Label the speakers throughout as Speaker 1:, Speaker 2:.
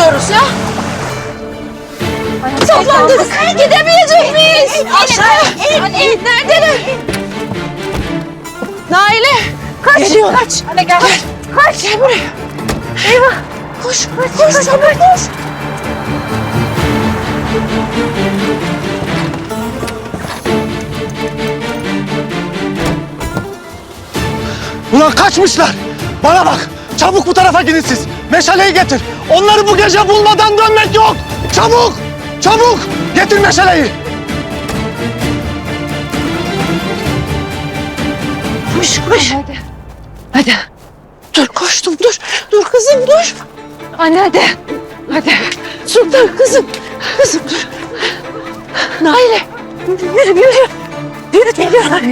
Speaker 1: gidiyoruz ya? Saplandık. Gidemeyecek miyiz? Aşağı in. in. Neredeler? Naile. Kaç. Kaç. Anne gel. Kaç. Gel buraya. Eyvah. Koş. Koş. Koş. Koş. koş.
Speaker 2: Ulan kaçmışlar. Bana bak. Çabuk bu tarafa gidin siz. Meşaleyi getir. Onları bu gece bulmadan dönmek yok. Çabuk. Çabuk. Getir meşaleyi.
Speaker 1: Koş. Koş. Hadi. Hadi. Dur koştum dur. Dur kızım dur. Anne hadi. Hadi. Sultan kızım. Kızım dur. Naile. Yürü yürü. Yürü geliyorlar.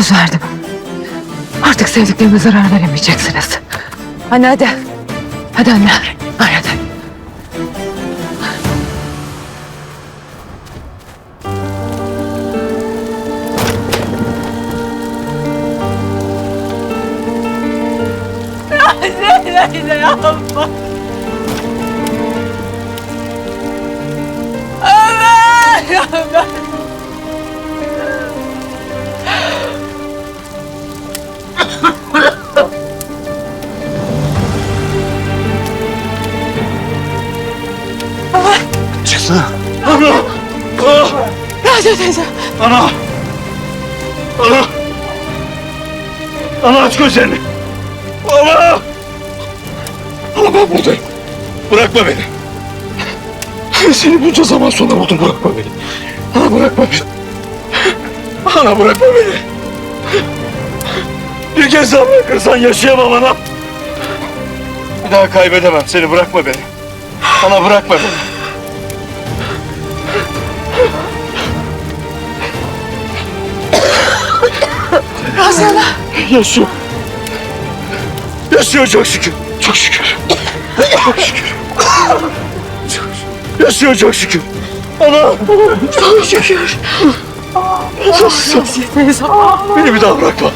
Speaker 1: Söz verdim. Artık sevdiklerime zarar veremeyeceksiniz. Anne hadi. Hadi anne. Hadi hadi.
Speaker 2: Çıksana.
Speaker 3: Ana! Ah!
Speaker 1: Hadi teyze.
Speaker 3: Ana! Ana! Ana aç gözlerini! Ana! Ana ben buradayım. Bırakma beni. Seni bunca zaman sonra buldum bırakma beni. Ana bırakma beni. Ana bırakma beni. Bir kez daha bırakırsan yaşayamam ana. Bir daha kaybedemem seni bırakma beni. Ana bırakma beni. Yaşıyor. Yaşıyor çok şükür. Çok şükür. Çok şükür. Çok- Yaşıyor çok şükür. Ana. Çok şükür.
Speaker 1: Teyze.
Speaker 3: Beni bir daha bırakma.